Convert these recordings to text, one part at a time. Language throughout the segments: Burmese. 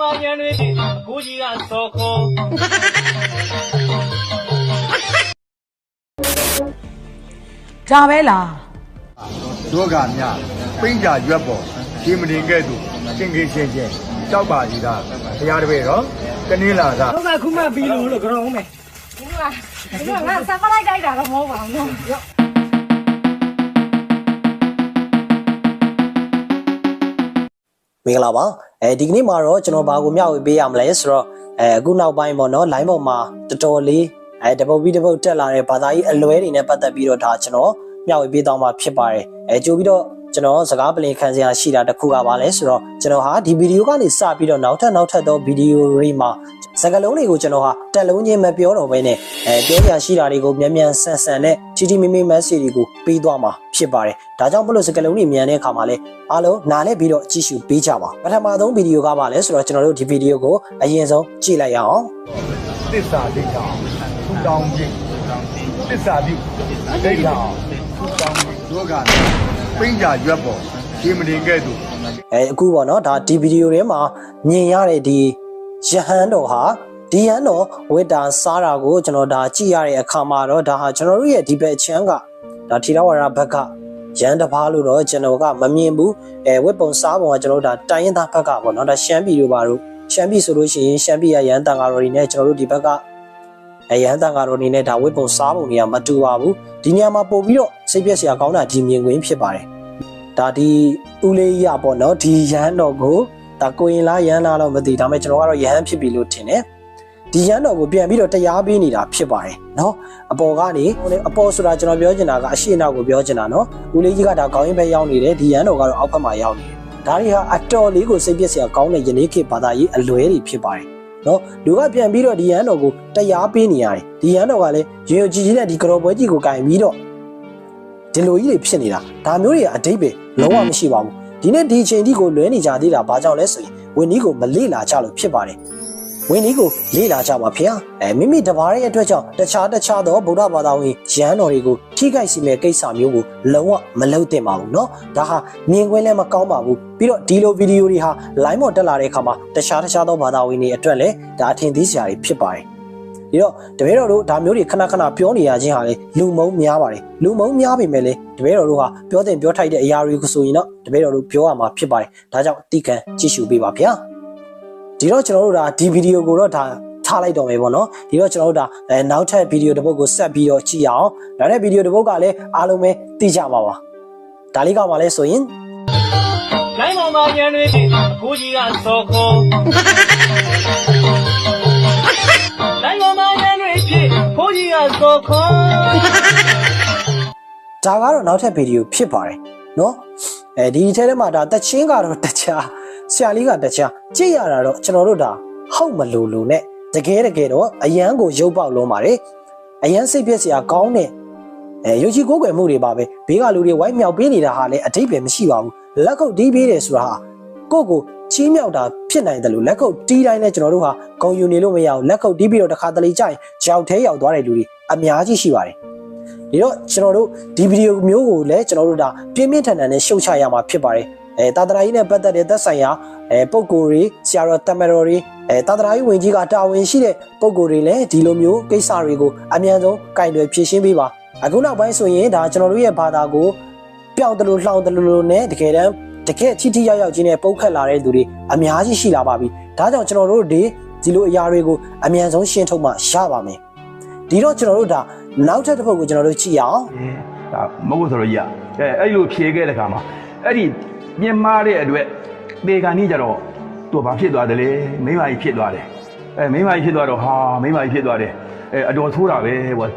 ပေါ်မှာရန်တွေဖြစ်ကိုကြီးကစော်ခေါ်ဒါပဲလားယောဂမြပိညာရွက်ပေါ်ဒီမတင်ကဲ့သို့ရှင်ကြီးရှင်ချင်းကြောက်ပါကြီးသားတရားတပည့်တော့တနည်းလာသာဟုတ်ကဲ့ခုမှပြီးလို့လို့ကြောင်းမယ်ဒီမှာဒီမှာငါဆက်ပလိုက်တိုက်တာတော့မဟုတ်ပါဘူးနော် မင်္ဂလာပါအဲဒီကနေ့မှာတော့ကျွန်တော်ဘာကိုမျှဝေပေးရမလဲဆိုတော့အဲအခုနောက်ပိုင်းပေါ့နော် line ပေါ်မှာတော်တော်လေးအဲတပုတ်ပြီးတပုတ်တက်လာတဲ့ဘာသာရေးအလွဲတွေနဲ့ပတ်သက်ပြီးတော့ဒါကျွန်တော်မျှဝေပေးတော့မှာဖြစ်ပါတယ်အဲကြိုပြီးတော့ကျွန်တော်စကားပလင်ခံစရာရှိတာတစ်ခုကပါလဲဆိုတော့ကျွန်တော်ဟာဒီဗီဒီယိုကနေစပြီးတော့နောက်ထပ်နောက်ထပ်သောဗီဒီယိုတွေမှာ စကားလုံးတွေကိုကျွန်တော်ဟာတက်လုံးချင်းမပြောတော့ဘဲနဲ့အဲပြောစရာရှိတာတွေကိုမြန်မြန်ဆန်ဆန်နဲ့ချီချီမီမီ message တွေကိုပေးသွားမှာဖြစ်ပါတယ်ဒါကြောင့်မလို့စကားလုံးတွေမြန်တဲ့အခါမှာလဲအားလုံးနားလဲပြီးတော့ကြည့်ရှုပေးကြပါပထမဆုံးဗီဒီယိုကပါလဲဆိုတော့ကျွန်တော်တို့ဒီဗီဒီယိုကိုအရင်ဆုံးကြည့်လိုက်ရအောင်သစ္စာဒိဋ္ဌာထူတောင်းခြင်းသစ္စာပြုဒိဋ္ဌာထူတောင်းခြင်းယောဂမြပိညာရွက်ပေါ်ဒီမတင်ကဲ့သို့အဲအခုပေါ့နော်ဒါဒီဗီဒီယိုထဲမှာမြင်ရတဲ့ဒီ ယဟန်တော်ဟာဒီယဟန်တော်ဝိတာစားတာကိုကျွန်တော်ဒါကြည့်ရတဲ့အခါမှာတော့ဒါဟာကျွန်တော်တို့ရဲ့ဒီဘက်ချမ်းကဒါထီရဝရဘက်ကရန်တပားလို့တော့ကျွန်တော်ကမမြင်ဘူးအဲဝက်ပုံစားပုံကကျွန်တော်တို့ဒါတိုင်းရင်သားဘက်ကပေါ့နော်ဒါရှမ်းပြည်တို့ပါတို့ရှမ်းပြည်ဆိုလို့ရှိရင်ရှမ်းပြည်ရရန်တန်ကာတော်တွေနဲ့ကျွန်တော်တို့ဒီဘက်ကအရန်တန်ကာတော်တွေနဲ့ဒါဝက်ပုံစားပုံတွေကမတူပါဘူးဒီနေရာမှာပို့ပြီးတော့စိတ်ပြက်စရာကောင်းတာဒီမြင်ကွင်းဖြစ်ပါတယ်ဒါဒီဦးလေးရပေါ့နော်ဒီရဟန်းတော်ကို ဒါကိုရင်လားရဟန်းလားတော့မသိဒါပေမဲ့ကျွန်တော်ကတော့ရဟန်းဖြစ်ပြီလို့ထင်တယ်ဒီရဟန်းတော်ကိုပြန်ပြီးတော့တရားပေးနေတာဖြစ်ပါတယ်နော်အပေါ်ကနေအပေါ်ဆိုတာကျွန်တော်ပြောချင်တာကအရှိနောက်ကိုပြောချင်တာနော်ဦးလေးကြီးကဒါကောင်းရင်ပဲရောက်နေတယ်ဒီရဟန်းတော်ကတော့အောက်ဘက်မှာရောက်နေတယ်ဒါတွေဟာအတော်လေးကိုစိတ်ပျက်စရာကောင်းတဲ့ယနေ့ခေတ်ဘာသာရေးအလွဲတွေဖြစ်ပါတယ်နော်လူကပြန်ပြီးတော့ဒီရဟန်းတော်ကိုတရားပေးနေရတယ်ဒီရဟန်းတော်ကလည်းရေရွကြည်ကြီးနဲ့ဒီကတော်ပွဲကြီးကိုကင်ပြီးတော့ဒီလိုကြီးတွေဖြစ်နေတာဒါမျိုးတွေကအတိတ်ပဲလုံးဝမရှိပါဘူး ဒီနေ့ဒီအချိန်ဒီကိုလွဲနေကြသေးတာဘာကြောင့်လဲဆိုရင်ဝင်းကြီးကိုမလေ့လာကြလို့ဖြစ်ပါတယ်ဝင်းကြီးကိုလေ့လာကြပါဖေ။အဲမိမိတဘာရဲ့အတွက်ကြောင့်တခြားတခြားသောဗုဒ္ဓဘာသာဝင်ရဟန်းတော်တွေကိုထိခိုက်စီမဲ့ကိစ္စမျိုးကိုလုံးဝမလုပ်သင့်ပါဘူးเนาะဒါဟာမြင်ကွင်းလည်းမကောင်းပါဘူးပြီးတော့ဒီလိုဗီဒီယိုတွေဟာ line ပေါ်တက်လာတဲ့အခါမှာတခြားတခြားသောဘာသာဝင်တွေအတွက်လည်းဒါအထင်သေးစရာတွေဖြစ်ပါတယ် ဒီတော့တပည့်တော်တို့ဒါမျိုးတွေခဏခဏပြောနေရခြင်းဟာလေလူမုံများပါတယ်လူမုံများပေမဲ့လေတပည့်တော်တို့ဟာပြောတဲ့ပြောထိုက်တဲ့အရာတွေကိုဆိုရင်တော့တပည့်တော်တို့ပြောရမှာဖြစ်ပါတယ်ဒါကြောင့်အတိခံကြည့်ရှုပေးပါဗျာဒီတော့ကျွန်တော်တို့ဒါဒီဗီဒီယိုကိုတော့ဒါထားလိုက်တော့မယ်ပေါ့နော်ဒီတော့ကျွန်တော်တို့ဒါအဲနောက်ထပ်ဗီဒီယိုတစ်ပုဒ်ကိုဆက်ပြီးတော့ကြည့်ရအောင်နောက်တဲ့ဗီဒီယိုတစ်ပုဒ်ကလည်းအားလုံးပဲသိကြပါပါဒါလေးကမှလည်းဆိုရင်လိုင်းပေါ်မှာရန်တွေဖြစ်ကိုကြီးကစော်ခေါ် ကိုကြီးကစော်ခေါ်ဒါကတော့နောက်ထပ်ဗီဒီယိုဖြစ်ပါတယ်နော်အဲဒီထဲထဲမှာဒါတချင်းကတော့တခြားဆရာလေးကတခြားကြည့်ရတာတော့ကျွန်တော်တို့ဒါဟုတ်မလို့လို့နဲ့တကယ်တကယ်တော့အရန်ကိုရုပ်ပေါက်လုံးပါတယ်အရန်စိတ်ပြည့်စရာကောင်းတဲ့အဲရုပ်ချီကိုးကွယ်မှုတွေပါပဲဘေးကလူတွေဝိုင်းမြောက်ပေးနေတာဟာလည်းအတိတ်ပဲမရှိပါဘူးလက်ခုပ်တီးပေးတယ်ဆိုတာဟာကိုယ့်ကိုချီးမြှောက်တာဖြစ်နိုင်တယ်လို့လက်ခုပ်တီးတိုင်းနဲ့ကျွန်တော်တို့ဟာဂုံယူနေလို့မရဘူးလက်ခုပ်တီးပြီးတော့တစ်ခါတလေကြာရင်ကြောက်သေးရောက်သွားတဲ့လူတွေ အများကြီးရှိပါတယ်ဒီတော့ကျွန်တော်တို့ဒီဗီဒီယိုမျိုးကိုလည်းကျွန်တော်တို့ဒါပြင်းပြင်းထန်ထန်နဲ့ရှုတ်ချရမှာဖြစ်ပါတယ်အဲတာတရာကြီးနဲ့ပတ်သက်တဲ့သက်ဆိုင်ရာအဲပုံကိုယ်တွေဆရာတော်တမတော်တွေအဲတာတရာကြီးဝင်ကြီးကတာဝန်ရှိတဲ့ပုံကိုယ်တွေလည်းဒီလိုမျိုးကိစ္စတွေကိုအမြန်ဆုံးကင်တွယ်ဖြေရှင်းပေးပါအခုနောက်ပိုင်းဆိုရင်ဒါကျွန်တော်တို့ရဲ့ဘာသာကိုပျောက်တယ်လို့လှောင်တယ်လို့နဲ့တကယ်တမ်းတကယ်ချီတီရောက်ရောက်ချင်းနဲ့ပုတ်ခတ်လာတဲ့သူတွေအများကြီးရှိလာပါပြီဒါကြောင့်ကျွန်တော်တို့ဒီဒီလိုအရာတွေကိုအမြန်ဆုံးရှင်းထုတ်မှရပါမယ် ဒီတော့ကျွန်တော်တို့ဒါနောက်ထပ်တစ်ပုဒ်ကိုကျွန်တော်တို့ကြည့်ရအောင်ဒါမဟုတ်ဘူးဆိုတော့ကြီးอ่ะအဲအဲ့လိုဖြေခဲ့တဲ့ခါမှာအဲ့ဒီမြင်မာတဲ့အတွက်ပေကန်ကြီးကြတော့သူဘာဖြစ်သွားတယ်လဲမိမကြီးဖြစ်သွားတယ်အဲမိမကြီးဖြစ်သွားတော့ဟာမိမကြီးဖြစ်သွားတယ်အဲအတော်ဆိုးတာပဲဘော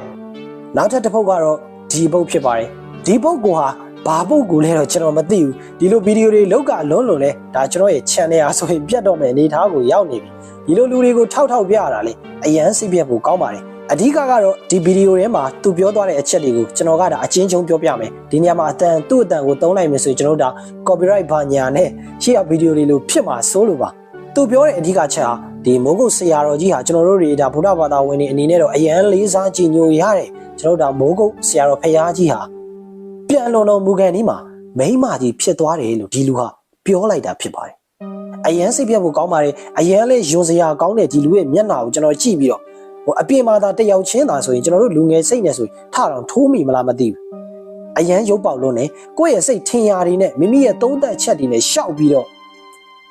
နောက်ထပ်တစ်ပုတ်ကတော့ဒီပုတ်ဖြစ်ပါတယ်ဒီပုတ်ကိုဟာဘာပုတ်ကိုလဲတော့ကျွန်တော်မသိဘူးဒီလိုဗီဒီယိုတွေလောက်ကလွန်းလွန်လဲဒါကျွန်တော်ရဲ့ channel အားဆိုရင်ပြတ်တော့မယ်အနေထားကိုရောက်နေပြီဒီလိုလူတွေကိုထောက်ထောက်ပြရတာလေအရန်စိတ်ပြတ်ဖို့ကောင်းပါတယ် အဓိကကတော့ဒီဗီဒီယိုထဲမှာသူပြောသွားတဲ့အချက်တွေကိုကျွန်တော်ကဒါအချင်းချင်းပြောပြမယ်ဒီနေရာမှာအတန်သူ့အတန်ကိုသုံးလိုက်မယ်ဆိုရင်ကျွန်တော်တို့ဒါ copyright ဘာညာနဲ့ရှေ့ကဗီဒီယိုတွေလို့ဖြစ်မှာစိုးလို့ပါသူပြောတဲ့အဓိကချက်ဟာဒီမိုးကုတ်ဆရာတော်ကြီးဟာကျွန်တော်တို့တွေဒါဗုဒ္ဓဘာသာဝင်တွေအနေနဲ့တော့အရန်လေးစားကြည်ညိုရတယ်ကျွန်တော်တို့ဒါမိုးကုတ်ဆရာတော်ဖရာကြီးဟာပြန်လုံတော်မူကန်ဒီမှာမိမကြီးဖြစ်သွားတယ်လို့ဒီလူဟာပြောလိုက်တာဖြစ်ပါတယ်အရန်စိတ်ပြတ်ဖို့ကောင်းပါတယ်အရန်လေးယွန်စရာကောင်းတဲ့ဒီလူရဲ့မျက်နှာကိုကျွန်တော်ကြည့်ပြီးတော့ ဟိုအပြင်မှာသာတယောက်ချင်းသာဆိုရင်ကျွန်တော်တို့လူငယ်စိတ်နဲ့ဆိုရင်ထတောင်ထိုးမိမလားမသိဘူးအရန်ရုပ်ပေါက်လုံးနဲ့ကိုယ့်ရဲ့စိတ်ထင်ရာတွေနဲ့မိမိရဲ့သုံးသက်ချက်တွေနဲ့ရှောက်ပြီးတော့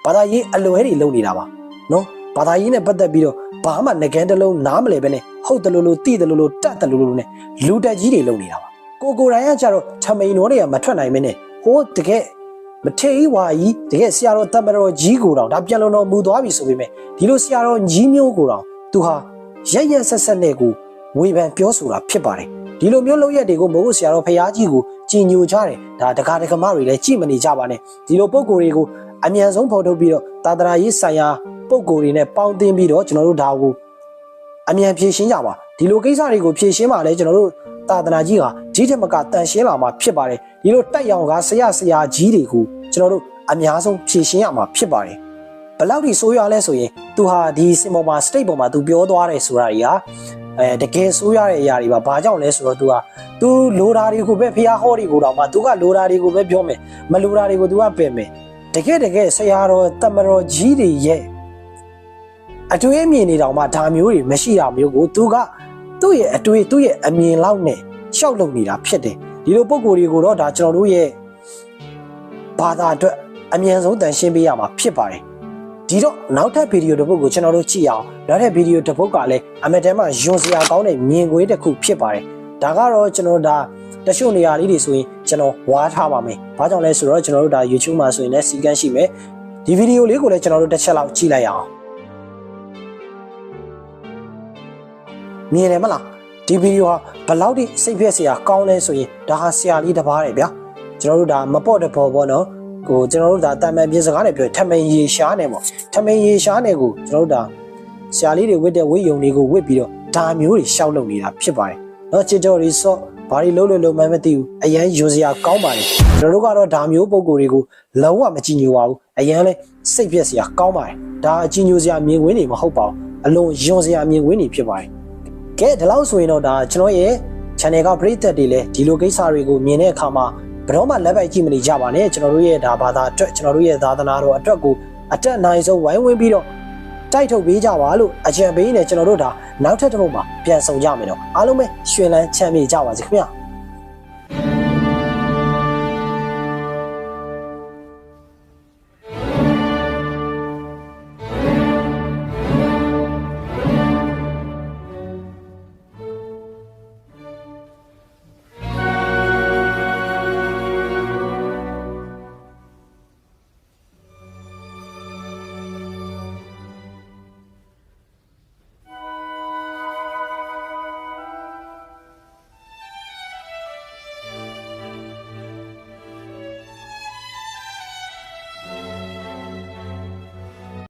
ဘာသာရေးအလွဲတွေလုပ်နေတာပါနော်ဘာသာရေးနဲ့ပတ်သက်ပြီးတော့ဘာမှငကန်းတစ်လုံးနားမလဲပဲနဲ့ဟုတ်တယ်လို့လို့တိတယ်လို့လို့တတ်တယ်လို့လို့နဲ့လူတက်ကြီးတွေလုပ်နေတာပါကိုကိုယ်တိုင်ကကြတော့ထမိန်တော်တွေကမထွက်နိုင်မင်းနဲ့ဟိုးတကယ်မထေးဝါကြီးတကယ်ဆရာတော်တမတော်ကြီးကိုတောင်ဒါပြန်လုံတော်မူသွားပြီဆိုပေမဲ့ဒီလိုဆရာတော်ကြီးမျိုးကိုတောင်သူဟာ ရက်ရက်ဆက်ဆက်နဲ့ကိုဝေဖန်ပြောဆိုတာဖြစ်ပါတယ်ဒီလိုမျိုးလုပ်ရက်တွေကိုမဟုတ်ဆရာတော်ဖရာကြီးကိုကြည်ညိုကြတယ်ဒါတကားတကမတွေလည်းကြည်မနေကြပါနဲ့ဒီလိုပုံကိုယ်တွေကိုအမြန်ဆုံးဖော်ထုတ်ပြီးတော့တာတရာရေးဆိုင်ရာပုံကိုယ်တွေနဲ့ပေါင်းသင်းပြီးတော့ကျွန်တော်တို့ဒါကိုအမြန်ဖြေရှင်းကြပါဒီလိုကိစ္စတွေကိုဖြေရှင်းပါလဲကျွန်တော်တို့တာသနာကြီးဟာဒီထက်မကတန်ရှင်းလာမှာဖြစ်ပါတယ်ဒီလိုတက်ရောင်ကဆရာဆရာကြီးတွေကိုကျွန်တော်တို့အများဆုံးဖြည့်ရှင်းရမှာဖြစ်ပါတယ် ဘယ်လောက်ထိဆိုးရွားလဲဆိုရင်သူဟာဒီစင်ပေါ်မှာ state ပေါ်မှာသူပြောသွားတယ်ဆိုတာကြီးဟာအဲတကယ်ဆိုးရွားတဲ့အရာတွေပါဘာကြောင့်လဲဆိုတော့သူဟာသူလိုတာတွေကိုပဲဖျားဟောတွေကိုတော့မှသူကလိုတာတွေကိုပဲပြောမယ်မလိုတာတွေကိုသူကပယ်မယ်တကယ်တကယ်ဆရာတော်တမတော်ကြီးတွေရဲ့အတွေ့အမြင်တွေတောင်မှဒါမျိုးတွေမရှိတာမျိုးကိုသူကသူ့ရဲ့အတွေ့သူ့ရဲ့အမြင်လောက်နဲ့ရှောက်လုပ်နေတာဖြစ်တယ်ဒီလိုပုံကိုယ်တွေကိုတော့ဒါကျွန်တော်တို့ရဲ့ဘာသာအတွက်အမြန်ဆုံးတန်ရှင်းပေးရမှာဖြစ်ပါတယ် ဒီတော့နောက်ထပ်ဗီဒီယိုတစ်ပုဒ်ကိုကျွန်တော်တို့ကြည့်အောင်နောက်ထပ်ဗီဒီယိုတစ်ပုဒ်ကလည်းအမတန်မှယွန်စရာကောင်းတဲ့မြင်ကွင်းတစ်ခုဖြစ်ပါတယ်ဒါကတော့ကျွန်တော်ဒါတချို့နေရာလေးတွေဆိုရင်ကျွန်တော်ဝါထားပါမယ်ဘာကြောင့်လဲဆိုတော့ကျွန်တော်တို့ဒါ YouTube မှာဆိုရင်လည်းစီကန်းရှိမယ်ဒီဗီဒီယိုလေးကိုလည်းကျွန်တော်တို့တစ်ချက်လောက်ကြည့်လိုက်အောင်မြင်တယ်မလားဒီဗီဒီယိုဟာဘယ်လောက်ထိစိတ်ပြည့်စရာကောင်းလဲဆိုရင်ဒါဟာဆရာလေးတစ်ပါးတယ်ဗျာကျွန်တော်တို့ဒါမပေါ့တဲ့ပေါ်ပေါ့နော် ကိုကျွန်တော်တို့ဒါတာမန်ပြစကားနဲ့ပြောထမင်ရေရှားနေပေါ့ထမင်ရေရှားနေကိုကျွန်တော်တို့ဒါဆရာလေးတွေဝစ်တဲ့ဝိယုံတွေကိုဝစ်ပြီးတော့ဒါမျိုးတွေရှောက်လုပ်နေတာဖြစ်ပါတယ်နော်ချစ်တော်ရီဆော့ဘာတွေလုံးလို့လုံးမှမသိဘူးအရန်ယွန်စရာကောင်းပါတယ်ကျွန်တော်တို့ကတော့ဒါမျိုးပုံကိုယ်တွေကိုလုံးဝမကြည်ညိုပါဘူးအရန်လဲစိတ်ပြက်စရာကောင်းပါတယ်ဒါအကြည်ညိုစရာမြင်ကွင်းတွေမဟုတ်ပါဘူးအလွန်ယွန်စရာမြင်ကွင်းတွေဖြစ်ပါတယ်ကဲဒီလောက်ဆိုရင်တော့ဒါကျွန်တော်ရဲ့ channel ကပရိသတ်တွေလည်းဒီလိုကိစ္စတွေကိုမြင်တဲ့အခါမှာ ဘယ်တော့မှလက်ပိုက်ကြည့်မနေကြပါနဲ့ကျွန်တော်တို့ရဲ့ဒါဘာသာအတွက်ကျွန်တော်တို့ရဲ့သာသနာတော်အတွက်ကိုအတက်နိုင်ဆုံးဝိုင်းဝန်းပြီးတော့တိုက်ထုတ်ပေးကြပါလို့အကြံပေးနေကျွန်တော်တို့ဒါနောက်ထပ်တစ်ပုဒ်မှာပြန်ဆောင်ကြမယ်တော့အားလုံးပဲရွှင်လန်းချမ်းမြေကြပါစေခင်ဗျာ